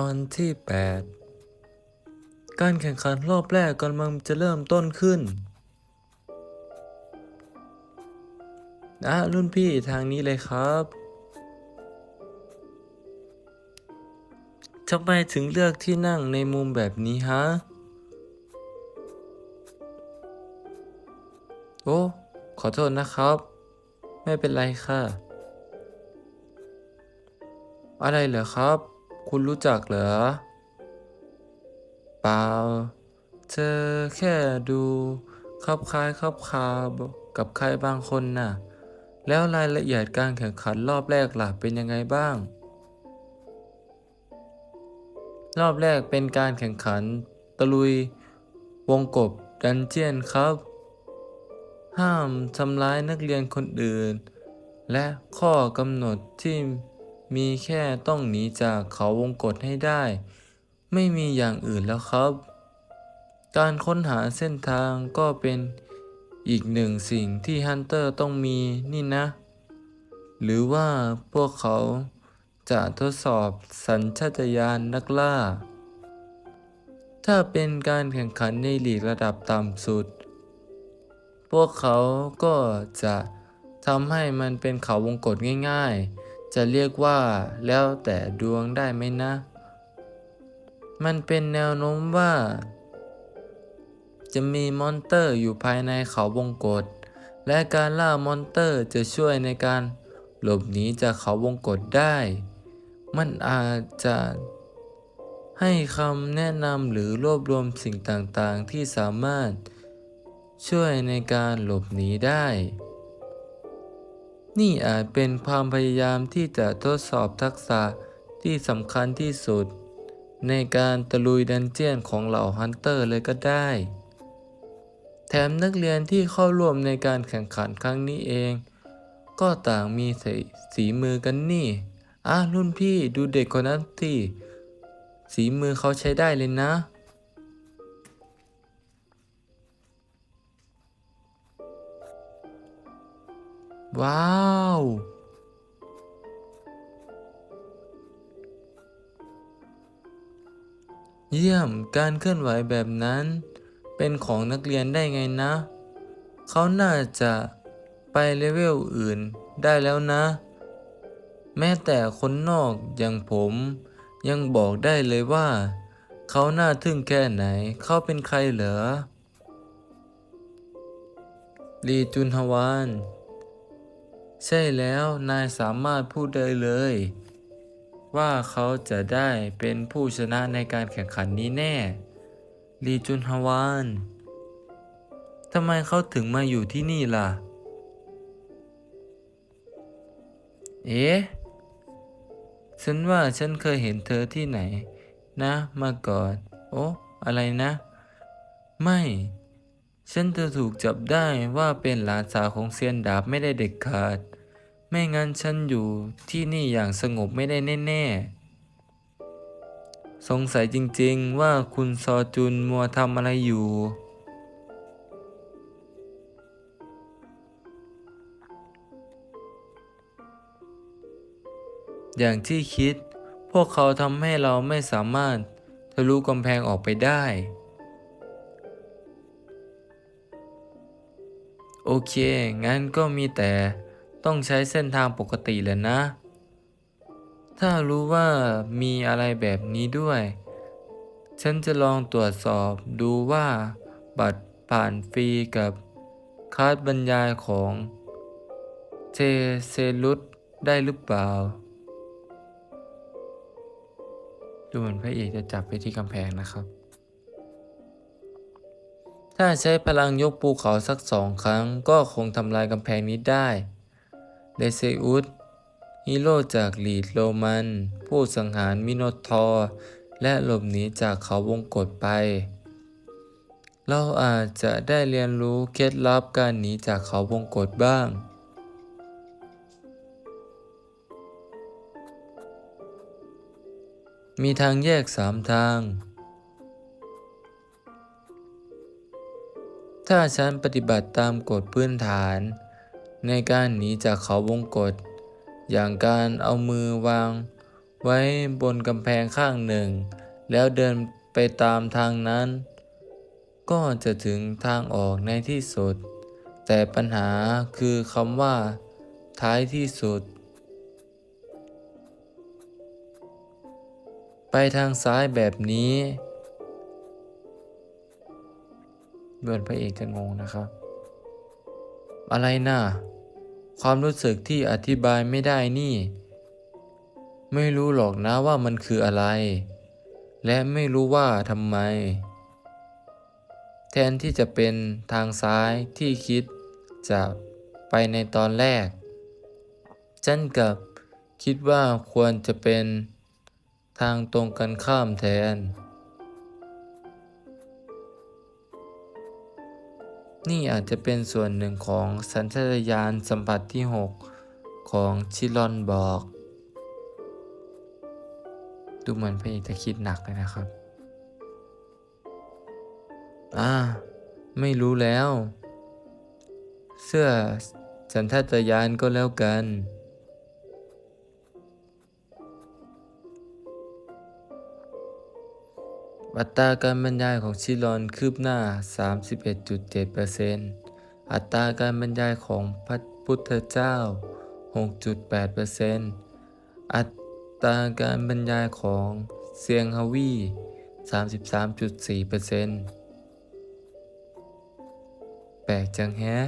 ตอนที่ 8 การแข่งขันรอบแรกกำลังจะเริ่มต้นขึ้นอะรุ่นพี่ทางนี้เลยครับทำไมถึงเลือกที่นั่งในมุมแบบนี้ฮะ โอ้ ขอโทษนะครับ ไม่เป็นไรค่ะ อะไรเหรอครับ คุณรู้จักเหรอ เปล่า เธอแค่ดูคับคล้ายคับคากับใครบางคนน่ะ แล้วรายละเอียดการแข่งขันรอบแรกล่ะเป็นยังไงบ้าง รอบแรกเป็นการแข่งขัน ตะลุยวงกบดันเจียนครับ ห้ามทำร้ายนักเรียนคนอื่น และข้อกำหนดที่ มีแค่ต้องหนีจากเขาวงกฏให้ได้ ไม่มีอย่างอื่นแล้วครับ การค้นหาเส้นทางก็เป็นอีกหนึ่งสิ่งที่ฮันเตอร์ต้องมีนี่นะ หรือว่าพวกเขาจะทดสอบสัญชาตญาณนักล่า ถ้าเป็นการแข่งขันในลีกระดับต่ำสุด พวกเขาก็จะทำให้มันเป็นเขาวงกฏง่าย ๆ จะเรียกว่าแล้วแต่ดวงได้ไหมนะ มันเป็นแนวโน้มว่า จะมีมอนเตอร์อยู่ภายในเขาวงกฏและการล่ามอนเตอร์จะช่วยในการหลบหนีจากเขาวงกฏได้ มันอาจจะให้คำแนะนำหรือรวบรวมสิ่งต่างๆที่สามารถช่วยในการหลบหนีได้ นี่อาจเป็นความพยายามที่จะทดสอบทักษะที่สำคัญที่สุด ในการตะลุยดันเจียนของเหล่าฮันเตอร์เลยก็ได้ แถมนักเรียนที่เข้าร่วมในการแข่งขันครั้งนี้เอง ก็ต่างมีสีสีมือกันนี่อะรุ่นพี่ดูเด็กคนนั้นที่สีมือเขาใช้ได้เลยนะ ว้าว เยี่ยมการเคลื่อนไหวแบบนั้น เป็นของนักเรียนได้ไงนะ เขาน่าจะไปเลเวลอื่นได้แล้วนะ แม้แต่คนนอกอย่างผมยังบอกได้เลยว่า เขาน่าทึ่งแค่ไหน เขาเป็นใครเหรอลีจุนฮวาน ใช่แล้วนายสามารถพูดได้เลย ว่าเขาจะได้เป็นผู้ชนะในการแข่งขันนี้แน่ลีจุนฮวานทำไมเขาถึงมาอยู่ที่นี่ล่ะ เอ๊ะ ฉันว่าฉันเคยเห็นเธอที่ไหน นะ มาก่อน โอ้อะไรนะ ไม่ ฉันจะถูกจับได้ว่าเป็นหลานสาวของเซียนดาบไม่ได้เด็กขาด ไม่งั้นฉันอยู่ที่นี่อย่างสงบไม่ได้แน่ๆ สงสัยจริงๆว่าคุณซอจุนมัวทำอะไรอยู่ อย่างที่คิด พวกเขาทำให้เราไม่สามารถทะลุกำแพงออกไปได้ โอเค งั้นก็มีแต่ ต้องใช้เส้นทางปกติแหละนะ ถ้ารู้ว่ามีอะไรแบบนี้ด้วย ฉันจะลองตรวจสอบดูว่าบัตรผ่านฟรีกับคาร์ดบรรยายของเทเซลุสได้หรือเปล่า ดูเหมือนพระเอกจะจับไปที่กำแพงนะครับ ถ้าใช้พลังยกภูเขาสักสองครั้งก็คงทำลายกำแพงนี้ได้ เดเซอุสฮีโร่จากลีดโรมัน ผู้สังหารมิโนทอร์และหลบหนีจากเขาวงกฏไป เราอาจจะได้เรียนรู้เคล็ดลับการหนีจากเขาวงกฏบ้าง มีทางแยกสามทาง ถ้าฉันปฏิบัติตามกฎพื้นฐาน ในการหนีจากเขาวงกฏอย่างการเอามือวาง ไว้บนกำแพงข้างหนึ่ง แล้วเดินไปตามทางนั้น ก็จะถึงทางออกในที่สุด แต่ปัญหาคือคำว่า ท้ายที่สุด ไปทางซ้ายแบบนี้เหมือนพระเอกจะงงนะครับ อะไรน่ะ ความรู้สึกที่อธิบายไม่ได้นี่ ไม่รู้หรอกนะว่ามันคืออะไร และไม่รู้ว่าทำไม แทนที่จะเป็นทางซ้ายที่คิดจะไปในตอนแรก ฉันกับคิดว่าควรจะเป็นทางตรงกันข้ามแทน นี่อาจจะเป็นส่วนหนึ่งของสัญชาตญาณสัมผัสที่ 6 ของชิลอนบอก ดูเหมือนพระเอกจะคิดหนักเลยนะครับ อ่า ไม่รู้แล้ว เสื้อสัญชาตญาณก็แล้วกัน อัตราการบรรยายของชิลอนคืบหน้า 31.7%อัตราการบรรยายของพระพุทธเจ้า 6.8%อัตราการบรรยายของเซียงฮาวี 33.4%แปลกจังแฮะ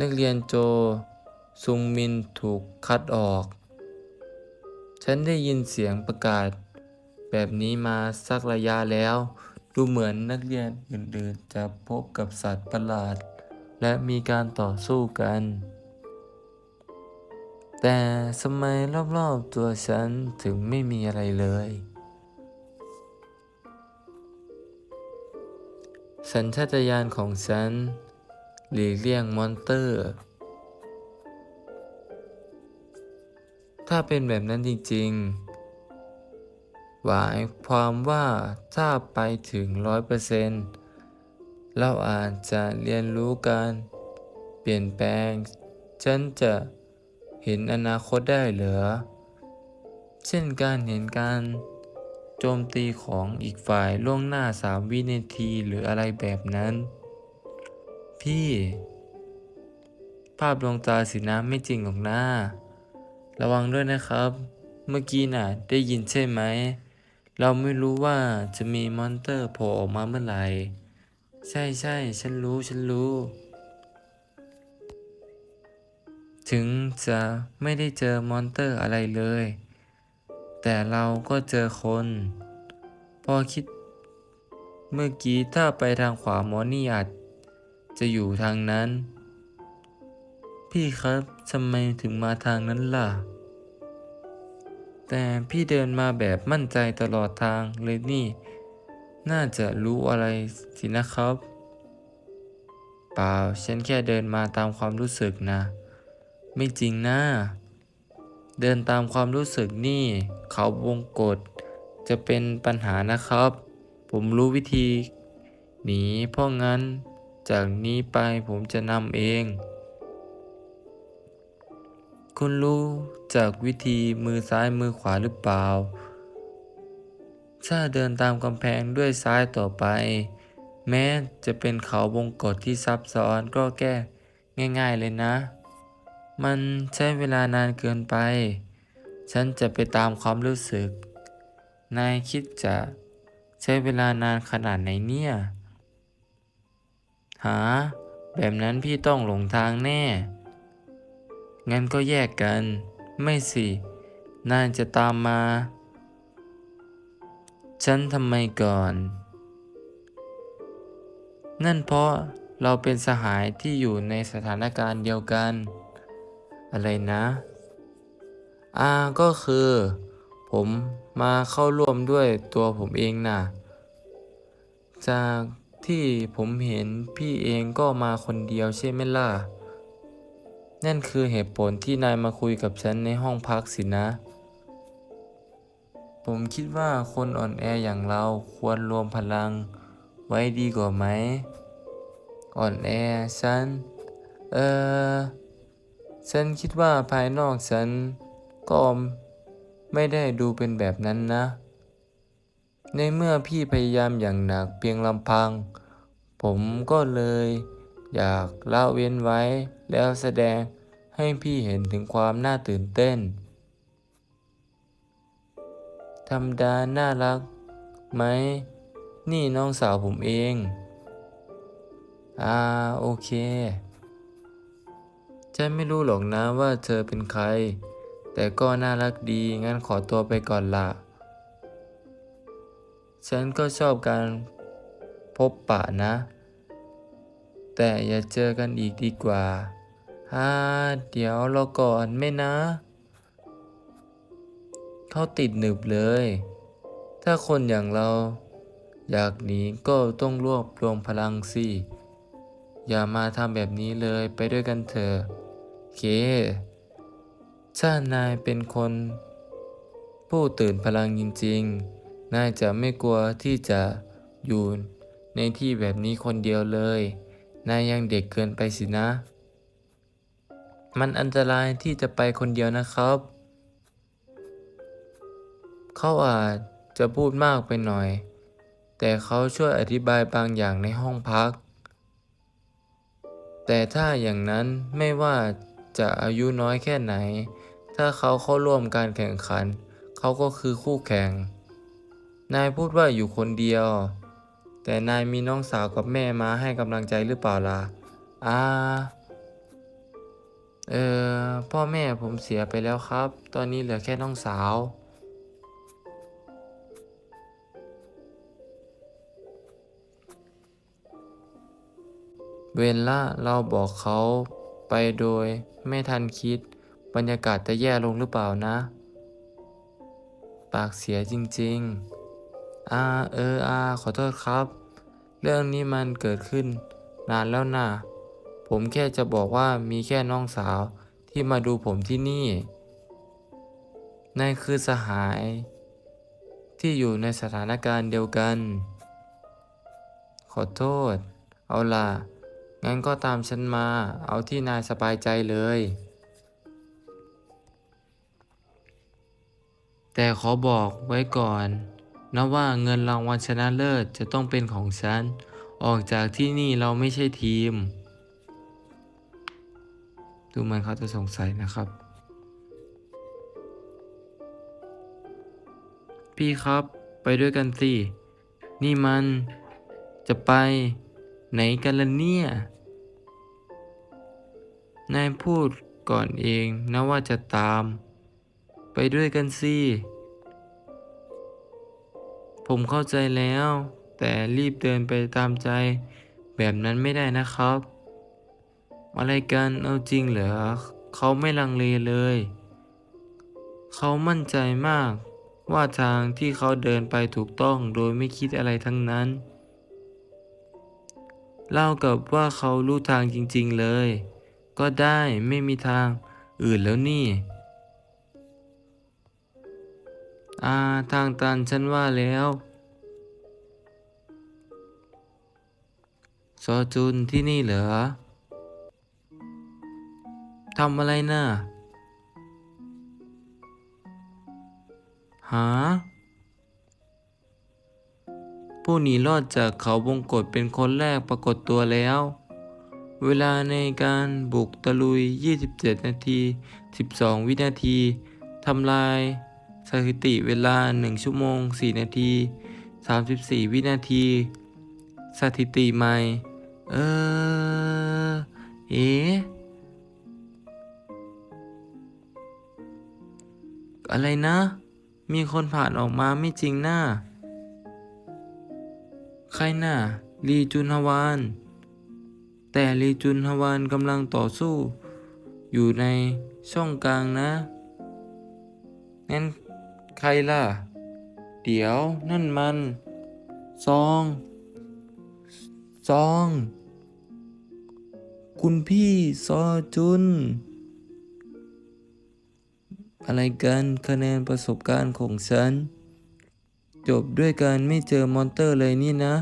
นักเรียนโจ ซุงมินถูกคัดออก ฉันได้ยินเสียงประกาศ แบบนี้มาสักระยะแล้ว ดูเหมือนนักเรียนอื่นๆ จะพบกับสัตว์ประหลาด และมีการต่อสู้กัน แต่สมัยรอบๆตัวฉันถึงไม่มีอะไรเลย สัญชาตญาณของฉัน หลีกเลี่ยงมอนเตอร์ ถ้าเป็นแบบนั้นจริง ๆ หมายความว่าถ้าไปถึงร้อยเปอร์เซนต์เราอาจจะเรียนรู้การเปลี่ยนแปลง ฉันจะเห็นอนาคตได้เหรอ เช่นการเห็นการโจมตีของอีกฝ่ายล่วงหน้าสามวินาทีหรืออะไรแบบนั้น พี่ ภาพดวงตาสีน้ำไม่จริงหรอกนะระวังด้วยนะครับ เมื่อกี้น่ะ ได้ยินใช่ไหม เราไม่รู้ว่าจะมีมอนเตอร์โผล่ออกมาเมื่อไหร่ ใช่ใช่ฉันรู้ฉันรู้ ถึงจะไม่ได้เจอมอนเตอร์อะไรเลย แต่เราก็เจอคน พอคิด เมื่อกี้ถ้าไปทางขวาหมอนี่อาจจะอยู่ทางนั้น พี่ครับทำไมถึงมาทางนั้นล่ะ แต่พี่เดินมาแบบมั่นใจตลอดทางเลยนี่ น่าจะรู้อะไรสินะครับ เปล่า ฉันแค่เดินมาตามความรู้สึกนะ ไม่จริงนะ เดินตามความรู้สึกนี่ เขาวงกฏจะเป็นปัญหานะครับ ผมรู้วิธี หนีเพราะงั้น จากนี้ไปผมจะนำเอง คุณรู้ จากวิธีมือซ้ายมือขวาหรือเปล่า ถ้าเดินตามกำแพงด้วยซ้ายต่อไป แม้จะเป็นเขาวงกฏที่ซับซ้อนก็แก้ง่ายๆเลยนะ มันใช้เวลานานเกินไป ฉันจะไปตามความรู้สึก นายคิดจะใช้เวลานานขนาดไหนเนี่ย หา แบบนั้นพี่ต้องหลงทางแน่ งั้นก็แยกกัน ไม่สิ นายจะตามมา ฉันทำไมก่อน นั่นเพราะเราเป็นสหายที่อยู่ในสถานการณ์เดียวกัน อะไรนะอ่าก็คือ ผมมาเข้าร่วมด้วยตัวผมเองน่ะ จากที่ผมเห็นพี่เองก็มาคนเดียวใช่ไหมล่ะ นั่นคือเหตุผลที่นายมาคุยกับฉันในห้องพักสินะ ผมคิดว่าคนอ่อนแออย่างเราควรรวมพลัง ไว้ดีกว่าไหม อ่อนแอฉัน เออฉันคิดว่าภายนอกฉัน ก็ไม่ได้ดูเป็นแบบนั้นนะ ในเมื่อพี่พยายามอย่างหนักเพียงลำพัง ผมก็เลย อยากละเว้นไว้ แล้วแสดงให้พี่เห็นถึงความน่าตื่นเต้นธรรมดาน่ารักไหม นี่น้องสาวผมเอง อ่า โอเค ฉันไม่รู้หรอกนะว่าเธอเป็นใคร แต่ก็น่ารักดี งั้นขอตัวไปก่อนละ ฉันก็ชอบการพบปะนะ แต่อย่าเจอกันอีกดีกว่าฮ่าเดี๋ยวรอก่อนไม่นะ เขาติดหนึบเลย ถ้าคนอย่างเรา อยากหนีก็ต้องรวบรวมพลังสิ อย่ามาทำแบบนี้เลยไปด้วยกันเถอะเคถ้านายเป็นคน ผู้ตื่นพลังจริงๆ นายจะไม่กลัวที่จะอยู่ในที่แบบนี้คนเดียวเลย นายยังเด็กเกินไปสินะ มันอันตรายที่จะไปคนเดียวนะครับ เขาอาจจะพูดมากไปหน่อย แต่เขาช่วยอธิบายบางอย่างในห้องพัก แต่ถ้าอย่างนั้นไม่ว่าจะอายุน้อยแค่ไหน ถ้าเขาเข้าร่วมการแข่งขัน เขาก็คือคู่แข่ง นายพูดว่าอยู่คนเดียว แต่นายมีน้องสาวกับแม่มาให้กำลังใจหรือเปล่าล่ะอ่าเออพ่อแม่ผมเสียไปแล้วครับ ตอนนี้เหลือแค่น้องสาว เวลาเราบอกเขาไปโดยไม่ทันคิด บรรยากาศจะแย่ลงหรือเปล่านะ ปากเสียจริง ๆ อาเอออาขอโทษครับ เรื่องนี้มันเกิดขึ้น นานแล้วนะผมแค่จะบอกว่ามีแค่น้องสาวที่มาดูผมที่นี่ นั่นคือสหาย ที่อยู่ในสถานการณ์เดียวกัน ขอโทษ เอาล่ะ งั้นก็ตามฉันมา เอาที่นายสบายใจเลย แต่ขอบอกไว้ก่อน นะว่าเงินรางวัลชนะเลิศจะต้องเป็นของฉัน ออกจากที่นี่เราไม่ใช่ทีม ดูมือนเขาจะสงสัยนะครับ พี่ครับไปด้วยกันสิ นี่มันจะไปไหนกันล่ะเนี่ย นายพูดก่อนเองนะว่าจะตาม ไปด้วยกันสิ ผมเข้าใจแล้ว แต่รีบเดินไปตามใจ แบบนั้นไม่ได้นะครับ อะไรกันเอาจริงเหรอเขาไม่ลังเลเลย เขามั่นใจมาก ว่าทางที่เขาเดินไปถูกต้องโดยไม่คิดอะไรทั้งนั้น เล่ากับว่าเขารู้ทางจริงๆเลย ก็ได้ไม่มีทางอื่นแล้วนี่ อ่า ทางตันฉันว่าแล้วซอจุนที่นี่เหรอ ทำอะไรน่ะหาผู้หนีรอดจากเขาวงกฏเป็นคนแรกปรากฏตัวแล้ว เวลาในการบุกตะลุย 27 นาที 12 วินาที ทำลาย สถิติเวลา 1 ชั่วโมง 4 นาที 34 วินาที สถิติใหม่ เออ เอ๊ะอะไรนะ มีคนผ่านออกมาไม่จริงน่าใครน่ะลีจุนฮวาน แต่ลีจุนฮวานกำลังต่อสู้ อยู่ในช่องกลางนะงั้น ใครล่ะ เดี๋ยวนั่นมัน ซอง ซอง คุณพี่ซอจุน อะไรกันคะแนนประสบการณ์ของฉัน จบด้วยการไม่เจอมอนเตอร์เลยนี่นะ